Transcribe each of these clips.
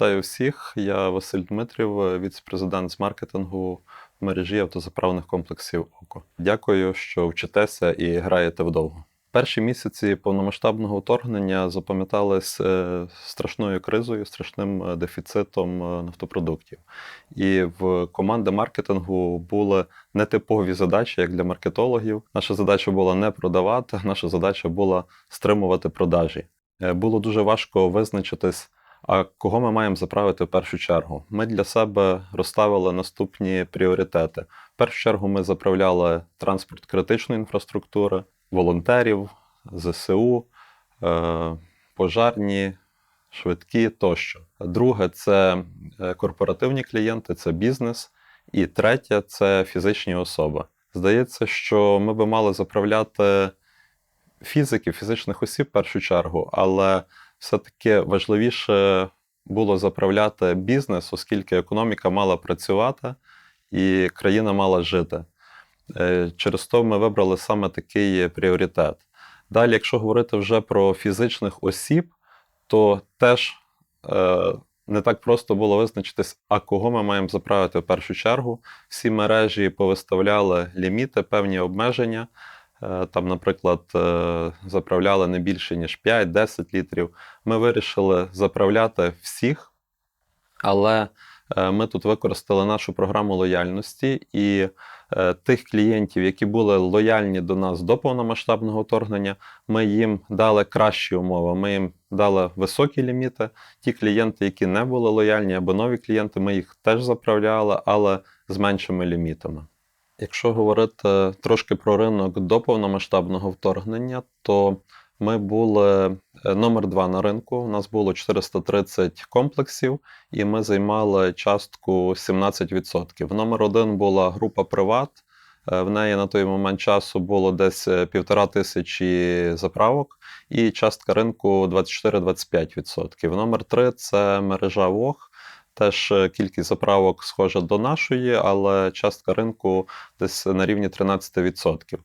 Вітаю всіх. Я Василь Дмитрів, віце-президент з маркетингу в мережі автозаправних комплексів ОКО. Дякую, що вчитеся і граєте вдовго. Перші місяці повномасштабного вторгнення запам'ятались е, страшною кризою, страшним е, дефіцитом е, нафтопродуктів. І в команди маркетингу були нетипові задачі, як для маркетологів. Наша задача була не продавати, наша задача була стримувати продажі. Було дуже важко визначитись. А кого ми маємо заправити в першу чергу? Ми для себе розставили наступні пріоритети. В першу чергу ми заправляли транспорт критичної інфраструктури, волонтерів, ЗСУ, е, пожарні, швидкі тощо. Друге це е, корпоративні клієнти, це бізнес. І третє це фізичні особи. Здається, що ми би мали заправляти фізиків, фізичних осіб в першу чергу, але все-таки важливіше було заправляти бізнес, оскільки економіка мала працювати і країна мала жити. Е, Через то ми вибрали саме такий пріоритет. Далі, якщо говорити вже про фізичних осіб, то теж е, не так просто було визначитись, а кого ми маємо заправити в першу чергу. Всі мережі повиставляли ліміти, певні обмеження. Е, Там, наприклад, е, заправляли не більше, ніж 5-10 літрів. Ми вирішили заправляти всіх, але е, ми тут використали нашу програму лояльності і тих клієнтів, які були лояльні до нас до повномасштабного вторгнення, ми їм дали кращі умови. Ми їм дали високі ліміти. Ті клієнти, які не були лояльні, або нові клієнти, ми їх теж заправляли, але з меншими лімітами. Якщо говорити трошки про ринок до повномасштабного вторгнення, то ми були е, номер два на ринку. У нас було 430 комплексів, і ми займали частку 17%. Номер один була група Приват. Е, В неї на той момент часу було десь е, півтора тисячі заправок, і частка ринку 24-25%. Номер три це мережа ВОГ. Теж е, кількість заправок схожа до нашої, але частка ринку десь на рівні 13%.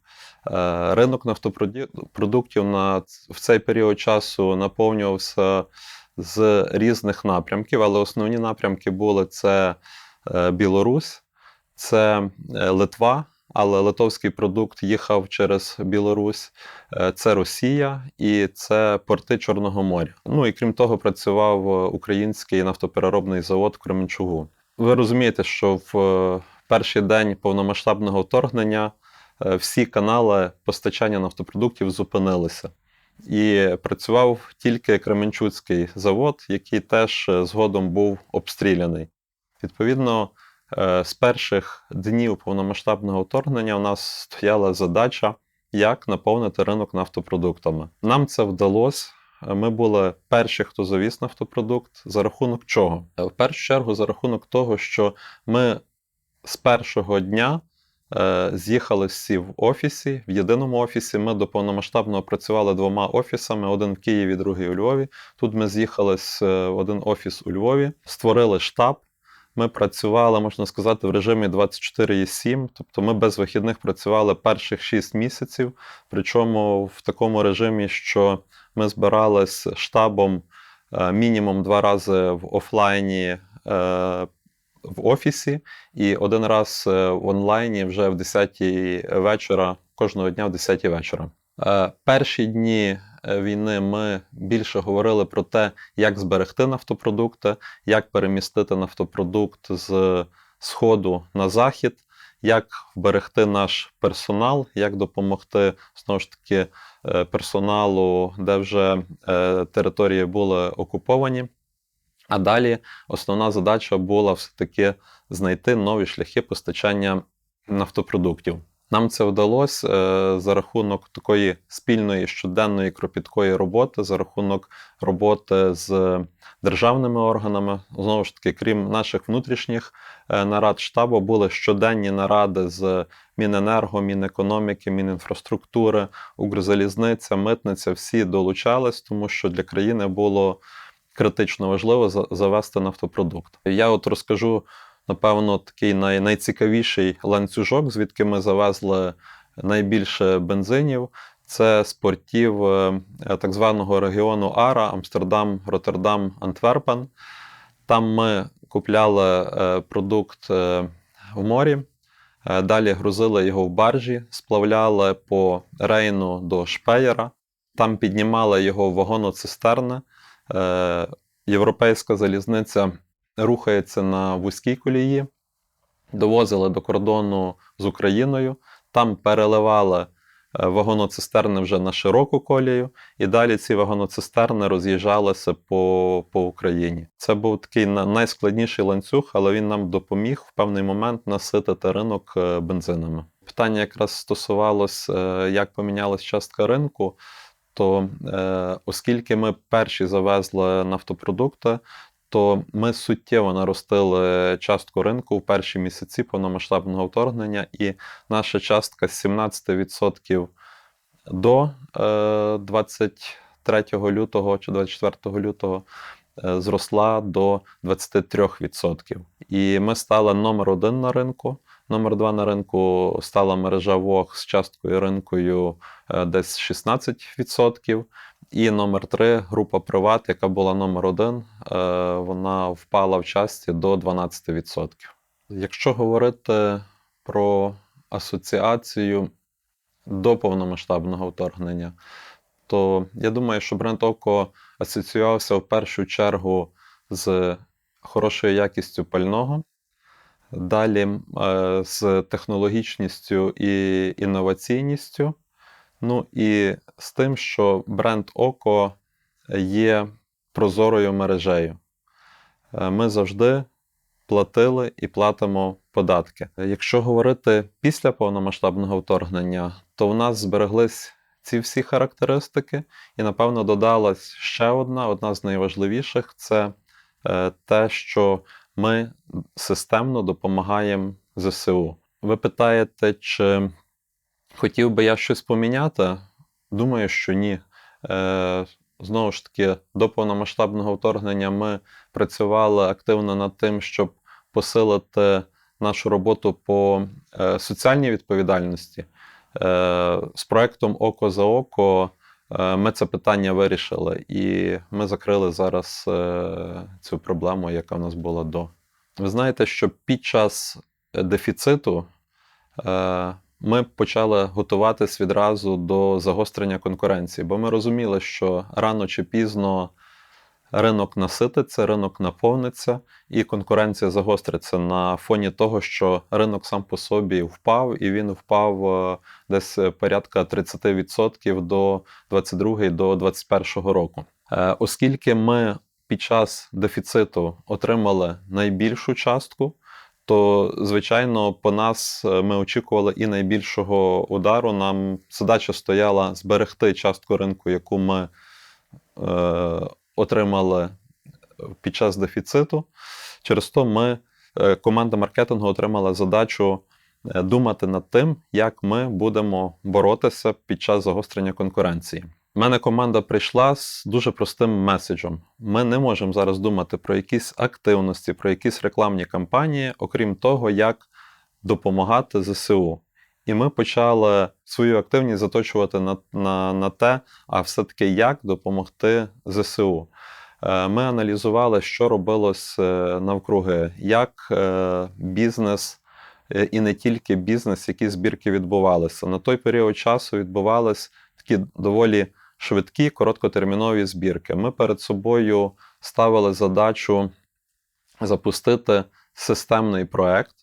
Е, Ринок нафтопродуктів на в цей період часу наповнювався з різних напрямків, але основні напрямки були це е, Білорусь, це Литва, але литовський продукт їхав через Білорусь, е, це Росія і це порти Чорного моря. Ну і крім того, працював е, український нафтопереробний завод Кременчугу. Ви розумієте, що в е, перший день повномасштабного вторгнення всі канали постачання нафтопродуктів зупинилися. І працював тільки Кременчуцький завод, який теж згодом був обстріляний. Відповідно, з перших днів повномасштабного вторгнення у нас стояла задача, як наповнити ринок нафтопродуктами. Нам це вдалося. Е, Ми були перші, хто завіз нафтопродукт. За рахунок чого? Е, В першу чергу, за рахунок того, що ми з першого дня е, з'їхали всі в офісі, в єдиному офісі. Ми до повномасштабного працювали двома офісами: один в Києві, другий у Львові. Тут ми з'їхались е, в один офіс у Львові, створили штаб. Ми працювали, можна сказати, в режимі 24,7, тобто ми без вихідних працювали перших 6 місяців, причому в такому режимі, що ми збирались штабом е, мінімум два рази в офлайні е, в офісі, і один раз е, в онлайні вже в 10 вечора, кожного дня в 10 вечора. Перші дні війни ми більше говорили про те, як зберегти нафтопродукти, як перемістити нафтопродукт з сходу на захід, як вберегти наш персонал, як допомогти знову ж таки е, персоналу, де вже е, території були окуповані. А далі основна задача була все-таки знайти нові шляхи постачання нафтопродуктів. Нам це вдалося е, за рахунок такої спільної щоденної кропіткої роботи, за рахунок роботи з державними органами. Знову ж таки, крім наших внутрішніх е, нарад штабу, були щоденні наради з Міненерго, Мінекономіки, Мінінфраструктури, Укрзалізниця, Митниця. Всі долучались, тому що для країни було критично важливо завести нафтопродукт. Я от розкажу, напевно, такий най- найцікавіший ланцюжок, звідки ми завезли найбільше бензинів. Це з портів е, так званого регіону Ара, Амстердам, Роттердам, Антверпен. Там ми купляли е, продукт е, в морі, далі грузили його в баржі, сплавляли по рейну до Шпеєра, там піднімали його в вагоноцистерни. Європейська залізниця рухається на вузькій колії, довозили до кордону з Україною, там переливали е, вагоноцистерни вже на широку колію, і далі ці вагоноцистерни роз'їжджалися по, по Україні. Це був такий найскладніший ланцюг, але він нам допоміг в певний момент наситити ринок е, бензинами. Питання якраз стосувалось, е, як помінялась частка ринку. То оскільки ми перші завезли нафтопродукти, то ми суттєво наростили частку ринку в перші місяці повномасштабного вторгнення, і наша частка з 17% до е, 23 лютого чи 24 лютого е, зросла до 23%. І ми стали номер один на ринку. Номер два на ринку стала мережа ВОГ з часткою ринкою е, десь 16%. І номер три група Приват, яка була номер один, е, вона впала в частці до 12%. Якщо говорити про асоціацію до повномасштабного вторгнення, то я думаю, що бренд Око асоціювався в першу чергу з хорошою якістю пального, далі е, з технологічністю і інноваційністю. Ну і з тим, що бренд Око є прозорою мережею. Е, Ми завжди платили і платимо податки. Якщо говорити після повномасштабного вторгнення, то в нас збереглись ці всі характеристики, і, напевно, додалась ще одна, одна з найважливіших це е, те, що ми системно допомагаємо ЗСУ. Ви питаєте, чи хотів би я щось поміняти? Думаю, що ні. Е, Знову ж таки, до повномасштабного вторгнення ми працювали активно над тим, щоб посилити нашу роботу по е, соціальній відповідальності. Е, з проектом Око за око е, ми це питання вирішили, і ми закрили зараз е, цю проблему, яка в нас була до. Ви знаєте, що під час дефіциту ми почали готуватись відразу до загострення конкуренції, бо ми розуміли, що рано чи пізно ринок насититься, ринок наповниться, і конкуренція загостриться на фоні того, що ринок сам по собі впав, і він впав е, десь порядка 30% до 22 до 21 року. Е, Оскільки ми під час дефіциту отримали найбільшу частку, то звичайно по нас е, ми очікували і найбільшого удару. Нам задача стояла зберегти частку ринку, яку ми е, отримали під час дефіциту. Через то ми, е, команда маркетингу, отримала задачу е, думати над тим, як ми будемо боротися під час загострення конкуренції. У мене команда прийшла з дуже простим меседжем. Ми не можемо зараз думати про якісь активності, про якісь рекламні кампанії, окрім того, як допомагати ЗСУ. І ми почали свою активність заточувати на, на, на те, а все-таки як допомогти ЗСУ. Е, Ми аналізували, що робилось е, навкруги, як е, бізнес і не тільки бізнес, які збірки відбувалися. На той період часу відбувались такі доволі швидкі, короткотермінові збірки. Ми перед собою ставили задачу запустити системний проект,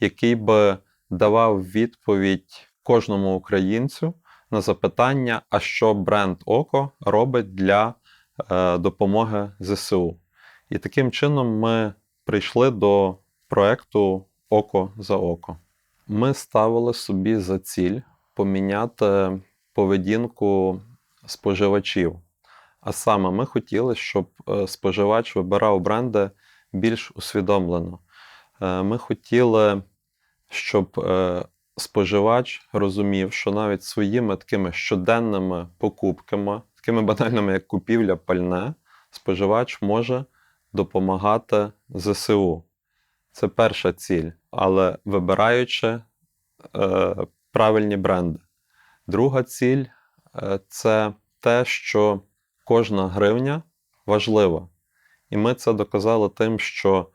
який би давав відповідь кожному українцю на запитання, а що бренд Око робить для е, допомоги ЗСУ. І таким чином ми прийшли до проекту Око за око. Ми ставили собі за ціль поміняти поведінку споживачів. А саме ми хотіли, щоб е, споживач вибирав бренди більш усвідомлено. Е, Ми хотіли, щоб е, споживач розумів, що навіть своїми такими щоденними покупками, такими банальними, як купівля пальне, споживач може допомагати ЗСУ. Це перша ціль, але вибираючи правильні бренди. Друга ціль це те, що кожна гривня важлива. І ми це доказали тим, що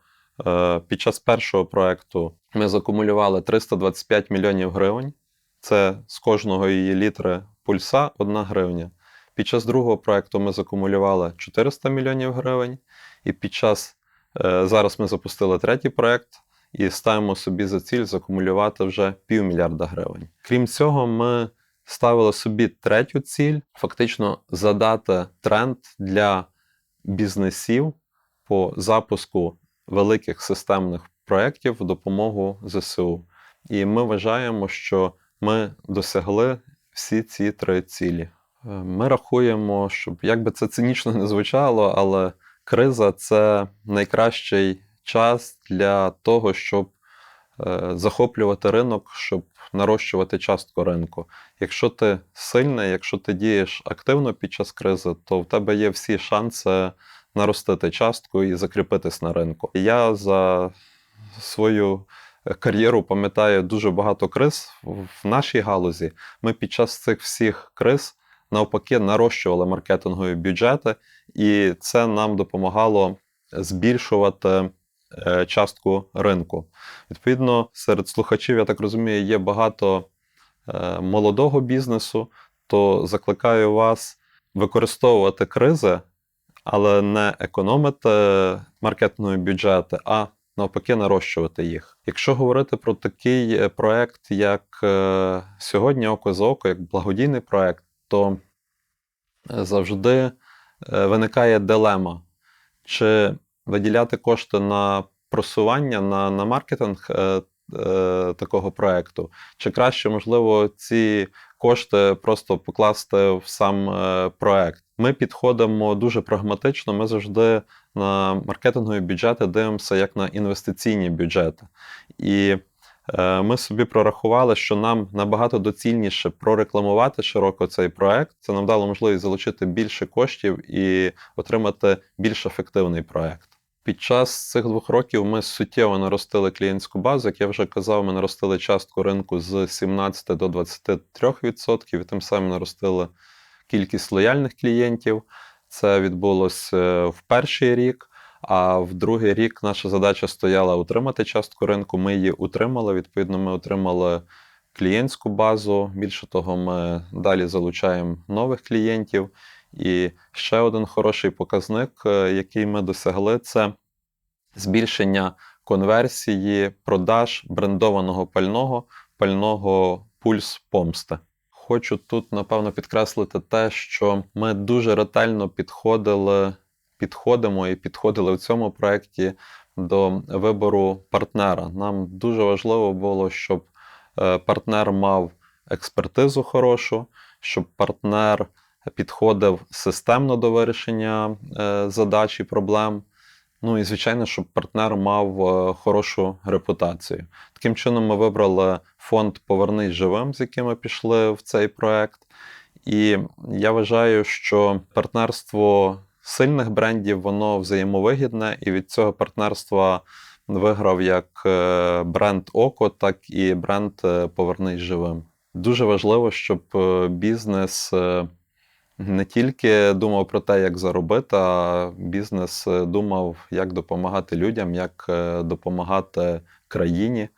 е, під час першого проекту ми закумулювали 325 мільйонів гривень. Це з кожного її літри пульса 1 гривня. Під час другого проекту ми закумулювали 400 мільйонів гривень. І під час е, зараз ми запустили третій проект і ставимо собі за ціль закумулювати вже півмільярда гривень. Крім цього, ми ставили собі третю ціль фактично задати тренд для бізнесів по запуску великих системних проєктів в допомогу ЗСУ. І ми вважаємо, що ми досягли всі ці три цілі. Е, Ми рахуємо, щоб як би це цинічно не звучало, але криза це найкращий час для того, щоб захоплювати ринок, щоб нарощувати частку ринку. Якщо ти сильний, якщо ти дієш активно під час кризи, то в тебе є всі шанси наростити частку і закріпитись на ринку. Я за свою кар'єру пам'ятаю дуже багато криз в нашій галузі. Ми під час цих всіх криз навпаки нарощували маркетингові бюджети, і це нам допомагало збільшувати е, частку ринку. Відповідно, серед слухачів, я так розумію, є багато е, молодого бізнесу, то закликаю вас використовувати кризи, але не економити маркетингові бюджети, а навпаки нарощувати їх. Якщо говорити про такий е, проект, як е, сьогодні Око за око, як благодійний проект, то е, завжди е, виникає дилема, чи виділяти кошти на просування, на, на маркетинг е, е, такого проекту, чи краще, можливо, ці кошти просто покласти в сам е, проект. Ми підходимо дуже прагматично, ми завжди на маркетингові бюджети дивимося як на інвестиційні бюджети. І е, ми собі прорахували, що нам набагато доцільніше прорекламувати широко цей проект. Це нам дало можливість залучити більше коштів і отримати більш ефективний проект. Під час цих двох років ми суттєво наростили клієнтську базу. Як я вже казав, ми наростили частку ринку з 17 до 23%, і тим самим наростили кількість лояльних клієнтів. Це відбулося в перший рік. А в другий рік наша задача стояла утримати частку ринку. Ми її утримали. Відповідно, ми отримали клієнтську базу. Більше того, ми далі залучаємо нових клієнтів. І ще один хороший показник, е, який ми досягли, це збільшення конверсії продаж брендованого пального, пального пульс помсти. Хочу тут, напевно, підкреслити те, що ми дуже ретельно підходили, підходимо і підходили в цьому проєкті до вибору партнера. Нам дуже важливо було, щоб е, партнер мав експертизу хорошу, щоб партнер підходив системно до вирішення е, задач і проблем. Ну і звичайно, щоб партнер мав е, хорошу репутацію. Таким чином, ми вибрали фонд Повернись живим, з яким ми пішли в цей проект. І я вважаю, що партнерство сильних брендів воно взаємовигідне, і від цього партнерства виграв як е, бренд Око, так і бренд Повернись живим. Дуже важливо, щоб бізнес не тільки думав про те, як заробити, а бізнес е, думав, як допомагати людям, як е, допомагати країні.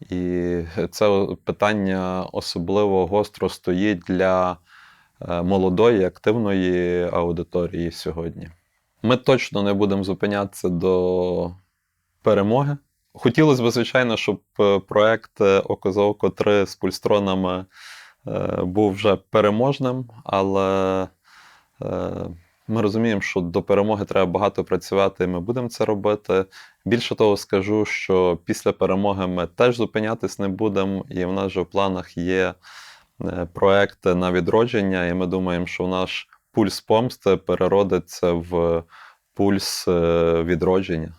І це питання особливо гостро стоїть для е, молодої, активної аудиторії сьогодні. Ми точно не будемо зупинятися до перемоги. Хотілося б, звичайно, щоб проект Око за око 3 з пульстронами був вже переможним, але е, ми розуміємо, що до перемоги треба багато працювати, і ми будемо це робити. Більше того, скажу, що після перемоги ми теж зупинятись не будемо, і в нас вже в планах є е, проекти на відродження, і ми думаємо, що наш пульс помсти переродиться в пульс е, відродження.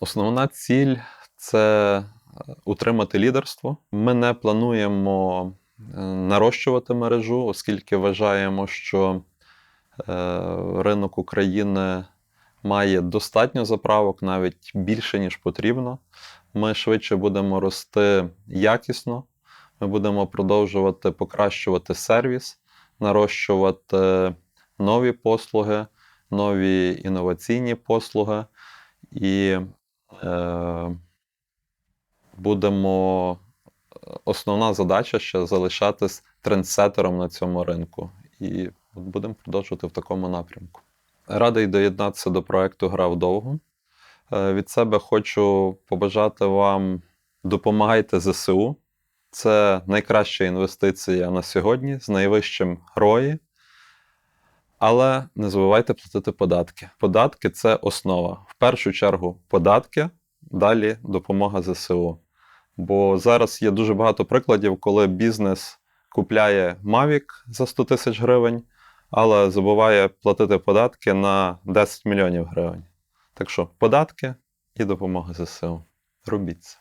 Основна ціль це е, утримати лідерство. Ми не плануємо е, нарощувати мережу, оскільки вважаємо, що е, ринок України має достатньо заправок, навіть більше, ніж потрібно. Ми швидше будемо рости якісно, ми будемо продовжувати покращувати сервіс, нарощувати нові послуги, нові інноваційні послуги і е, будемо. Основна задача ще залишатись трендсетером на цьому ринку. І будемо продовжувати в такому напрямку. Радий доєднатися до проекту Грав довго. Е, Від себе хочу побажати вам допомагайте ЗСУ. Це найкраща інвестиція на сьогодні з найвищим ROI. Але не забувайте платити податки. Податки це основа. В першу чергу податки, далі допомога ЗСУ. Бо зараз є дуже багато прикладів, коли бізнес купляє Mavic за 100 тисяч гривень, але забуває платити податки на 10 мільйонів гривень. Так що податки і допомога ЗСУ. Робіть це.